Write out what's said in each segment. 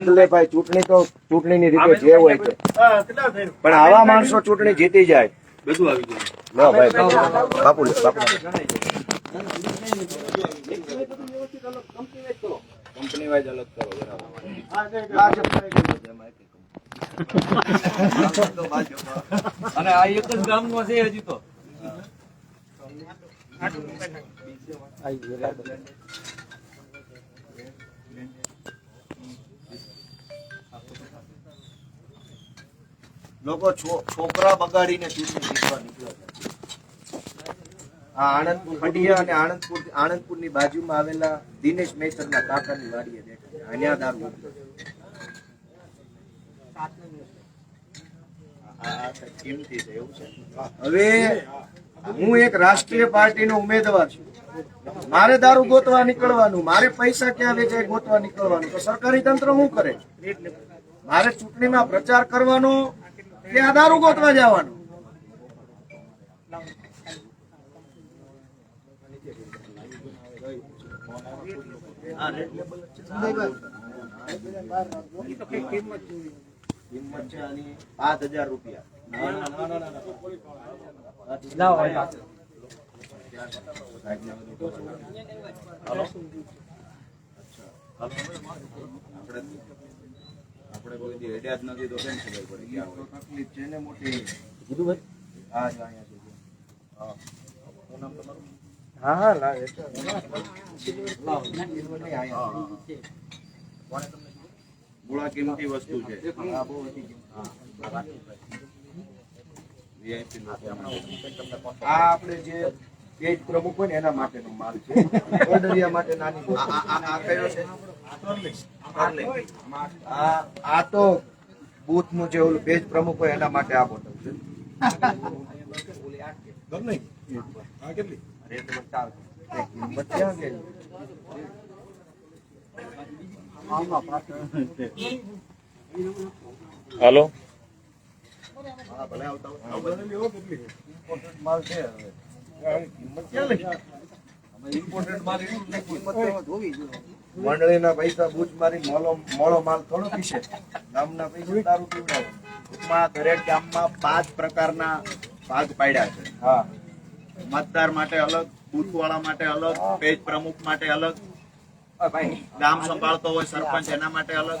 એટલે ભાઈ ચૂંટણી તો ચૂંટણીની રીતે જે હોય છે. પણ આવા માણસો ચૂંટણી જીતી જાય. બધું આવી ગયું. લો ભાઈ બાપુ બાપુ કંપની વાઇઝ અલગ કરો અને આ એક જ ગામનો છે હજી તો. લોકો છોકરા બગાડીને ચૂંટણી જીતવા નીકળ્યા આ આણંદપુર ખડિયા અને આણંદપુર, આણંદપુરની બાજુમાં આવેલા દિનેશ મહેતરના કાકાની વાડીએ દેખાય અહીંયા દારૂ હવે હું એક રાષ્ટ્રીય પાર્ટીનો ઉમેદવાર છું. મારે દારૂ ગોતવા નીકળવાનું, મારે પૈસા ક્યાં વેચાય ગોતવા નીકળવાનું? તો સરકારી તંત્ર શું કરે મારે ચૂંટણીમાં પ્રચાર કરવાનો દારૂ ગોતવા જવાનું. કિંમત છે આની પાંચ હજાર રૂપિયા આપણે આપણે કોઈ દી હેડ્યા જ નથી તો કેમ ખબર પડે ક્યાં હોય? તકલીફ છે ને મોટી. હા જો અહીંયા છે. હા. શું નામ તમારું? નહીં, કોણે તમને ગુળા કિંમતી વસ્તુ છે. આ બહુ હતી લોકો આ આપણે જે પેજ પ્રમુખ હોય ને એના માટેનો માલ છે. ઓર્ડરિયા માટે નાની આ આ- આ આ કયો છે? આ આ તો બુથનું જે ઓલું પેજ પ્રમુખ હોય એના માટે આ બોટલ છે? હાલો હા, ભલે આવતા માલ છે હવે. હવે કિંમત ક્યાં લઈ? મંડળીના પૈસા બૂચ મારી મોલો મોળો માલ થોડો પીશે. ગામના પૈસા દારૂ પીવડાવે. ટૂંકમાં દરેક ગામમાં પાંચ પ્રકારના ભાગ પાડ્યા છે. હા. મતદાર માટે અલગ બૂથવાળા માટે અલગ પેજ પ્રમુખ માટે અલગ. ગામ સંભાળતો હોય સરપંચ એના માટે અલગ.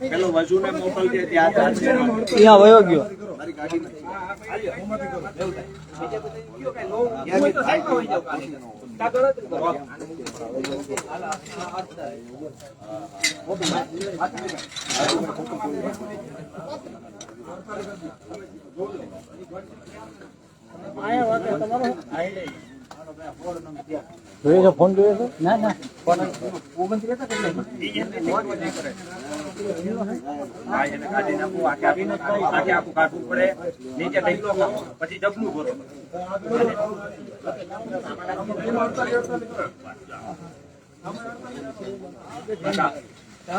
પેલો વજુને મોકલજે ત્યાં ત્યાં અહીંયા વયો ગયો. મારી ગાડીમાં ત્યાંથી થાય તો હોય જાવ. જોઈએ છે? ફોન જોઈએ છે? ના ના. ફોન આખું કાઢવું પડે નીચે પછી ડબલું ભરો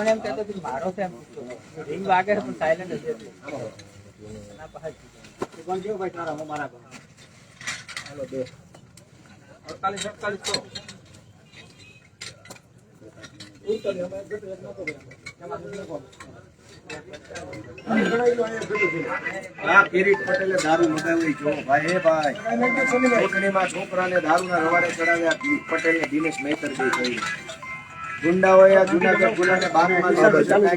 એમ કહેતો કે મારો છે એમ. રિંગ વાગે પણ સાયલન્ટ હશે એના પાસે કોણ જેવું ભાઈ તારા હું મારા હાલો બે. પટેલે દારૂ ના જો છોકરાને રવાડે ચડાવ્યા પટેલ ને દિનેશ મહેતર બે કહ્યું. ગુંડાઓએ આ જુનાગઢ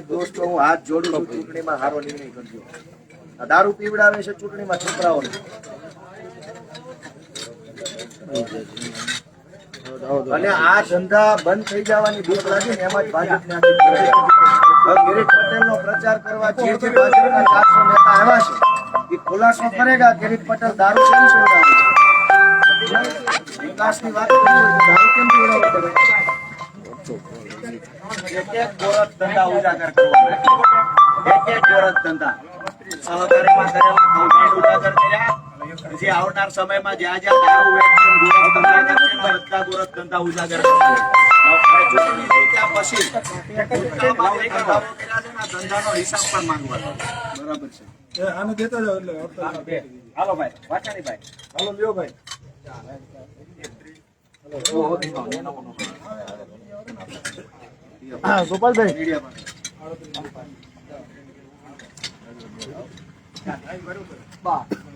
દોસ્તો, હું હાથ જોડું છું. ચૂંટણીમાં હારો નિર્ણય કરજો. દારૂ પીવડાવે છે ચૂંટણીમાં છોકરાઓને. અને આ ધંધા બંધ થઈ જવાની ભૂખ લાગી ને એમાં જ ભાજપને ગિરીશ પટેલ નો પ્રચાર કરવા જે નેતા આવ્યા છે એ ખુલાસો કરેગા, ગિરીશ પટેલ દારૂ કેમ પીવડાવે? વિકાસની વાત કરી દારૂ કેમ એક એક ધંધા ઉજાગર કરવાના એક એક ગોરખ ધંધા. સહકારીમાં કરેલા ઉજાગર કર્યા. હજી આવનાર સમયમાં જ્યાં જ્યાં બધા ગોરખ ધંધા ઉજાગર પછી જે ધંધાનો હિસાબ પણ માંગવાનો બરાબર છે. હાલો ભાઈ. વાચાણી ભાઈ. હાલો લ્યો ભાઈ. ગોપાલભાઈ. મીડિયા હવે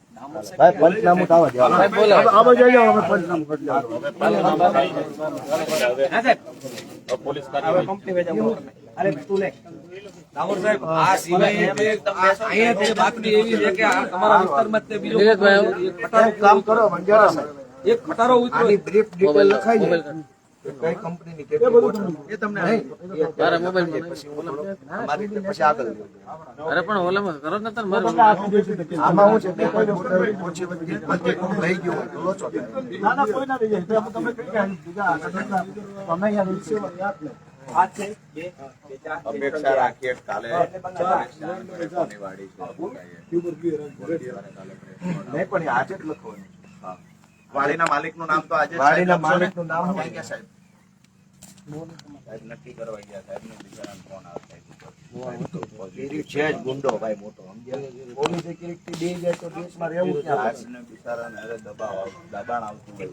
ભાઈ પંચનામું તો આવવા દે આવો. જઈ જાઓ અમે પંચનામું કરી દઈએ. આ સિવાય તમે એક કામ કરો મંજારા સાહેબ આની brief detail લખાઈ જાય. કઈ કંપનીની કેટલી બોટલ. એ તમને નહીં. એ પછી અમારી રીતે પછી આગળ અરે પણ ઓલામાં કરો ને તને આમાં હું છે કે કોઈ બોટલ ઓછી વધી ગઈ, પછી કોક રહી ગયું હોય તો લોચો થાય. અપેક્ષા રાખીએ કાલે નહીં પણ આજે જ લખવાનું. હા. વાડીના માલિકનું નામ તો આજે વાડીના માલિકનું નામ હોય? ગયા સાહેબ? સાહેબ નક્કી કરવા ગયા સાહેબને બિચારાને ફોન આવતા છે જ ગુંડો ભાઈ મોટો પોલીસ security બે જાય તો દેશમાં રહેવું ક્યાં બિચારાને હવે દબાવ દબાણ આવતું હોય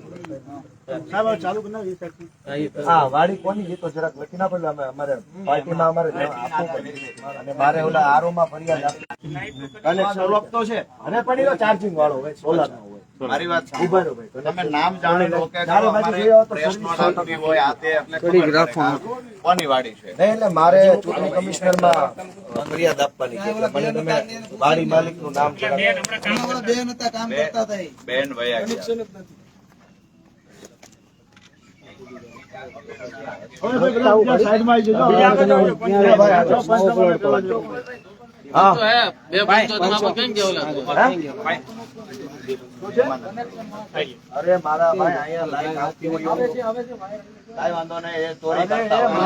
હા વાડી કોની? એ તો જરાક લખી ના પડે અમે અમારે પાર્ટીમાં અમારે આપવું પડે. અને મારે ઓલા આરોમાં ફરિયાદ આપી તો છે. અને પણ ચાર્જિંગ વાળો હોય સોલાર નો હોય. મારી વાત સાંભળો. ઊભા રહો ભાઈ તમે નામ જાણી લો કે અમારે જોઈ આવો તો પ્રેસનો સર્વિસ નામ બી હોય આ તે એટલે ખબર પડે કે આ કોની વાડી છે. નહીં એટલે મારે ચૂંટણી કમિશનરમાં ફરિયાદ આપવાની છે મને તમે વાડી માલિકનું નામ જણાવો. બેન ભાઈ કેમ ગયા. ઓલા અરે મારા ભાઈ અહીંયા લાઈન આવતી હોય એવું. કાંઈ વાંધો નહીં ચોરી કરતા હોય.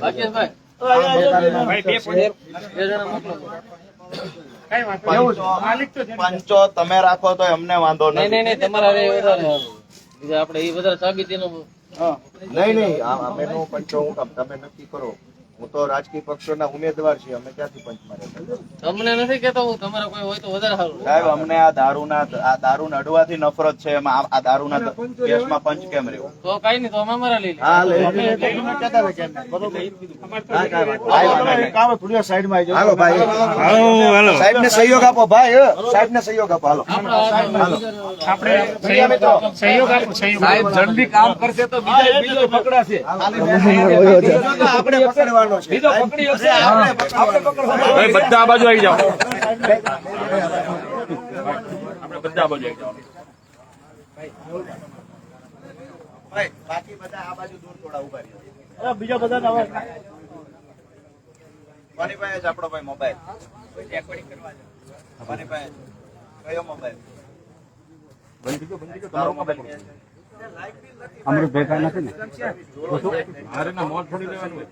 ભાગ્યેશભાઈ બે જણા મોકલો. પંચો પંચો તમે રાખો તો અમને વાંધો નહીં નહીં આપડે નહીં તમારા હારે એ બધા સાબિતી નું એ વધારે સાબિતીનું નહીં નહીં પંચો હું તમે નક્કી કરો. હું તો રાજકીય પક્ષોના ઉમેદવાર છીએ અમે ક્યાંથી પંચ મારે તમને નથી કેતો હું તમારા કોઈ હોય તો વધારે સારું. સાહેબ અમને આ દારૂના આ દારૂ નડવાથી નફરત છે એમાં આ- દારૂના કેસમાં પંચ કેમ રહ્યું? તો કઈ નહીં તો અમે અમારા લઈ હા લે હાલો ભાઈ. હાલો સાહેબ ને સહયોગ આપો ભાઈ સાહેબ ને સહયોગ આપો. હાલો. આપણે સહયોગ આપો સહયોગ સાહેબ જલ્દી કામ કરશે તો બીજા બીજો પકડાશે. આપણે આપણે પકડવાનો છે. બીજો પકડી હશે. આપણે પકડવાનો ભાઈ બધા આ બાજુ આવી જાઓ. આપણે બધા આ બાજુ આવી જાઓ. ભાઈ બાકી બધા આ બાજુ દૂર થોડા ઊભા રહ્યો બીજો બધા નવા કોની પાસે છે આપણો ભાઈ મોબાઈલ રેકોર્ડિંગ કરવા છે કોની પાસે કયો મોબાઈલ બંધ ગયો બંધ ગયો તમારો મોબાઈલ ક્યાં છે? મારે ના મોત છોડી દેવાનું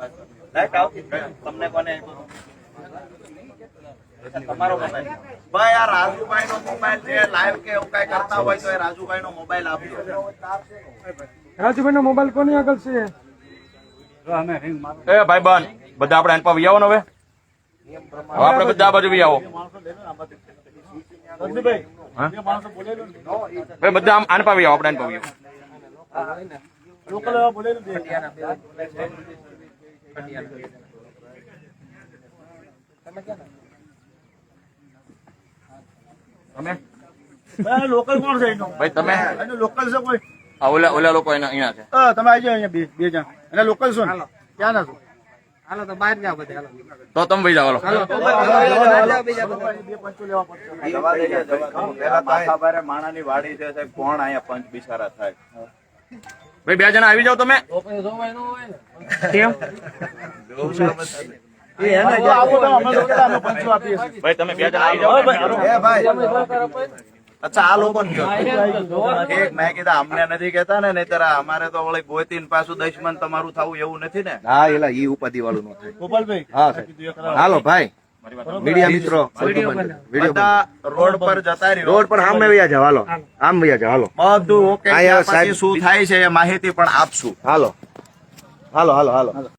લાઈટ આવતી તમને કોને તમારો મોબાઈલ ભાઈ આ રાજુભાઈ નો મોબાઈલ છે લાઈવ કે એવું કઈ કરતા હોય તો એ રાજુભાઈ નો મોબાઈલ આપ્યો રાજુભાઈ નો મોબાઈલ કોની આગળ છે? એ ભાઈ બન બધા આપણે એન પર આવો ને હવે. હવે આપણે બધા બાજુ વિયાવો. આવો બધા આમ આન પાવી આવો આપણે આન પાવી આવો તમે લોકલ કોણ છે ભાઈ તમે? લોકલ છે કોઈ? ઓલા ઓલા લોકો એના અહીંયા છે. હા, તમે આવી જાઓ અહીંયા બે બે જણ. અને લોકલ છો ને? ક્યાં ના છો? હાલો તો બહાર જાઓ બધે હાલો. તો તમે ભાઈ જાઓ હાલો. માણાની વાડી છે સાહેબ કોણ અહીંયા પંચ બિચારા થાય? ભાઈ બે જણા આવી જાવ તમે. ભાઈ બે જણા આવી અચ્છા આ લોકો એક મેં કીધા અમને નથી કેતા ને નહીતર આ અમારે તો વળી ગોતીને પાછું દુશ્મન તમારું થવું એવું નથી ને. હા એલા ઈ ઉપાધિ વાળું ન થાય. ગોપાલભાઈ હા હાલો ભાઈ. મીડિયા મિત્રો બધા રોડ પર જતા રહ્યો. રોડ પર આમ વયા જાવ હાલો. આમ વયા જાવ હાલો. બધું ઓકે અહીંયા પછી સાહેબ- શું થાય છે એ માહિતી પણ આપશું. હાલો. હાલો હાલો હાલો.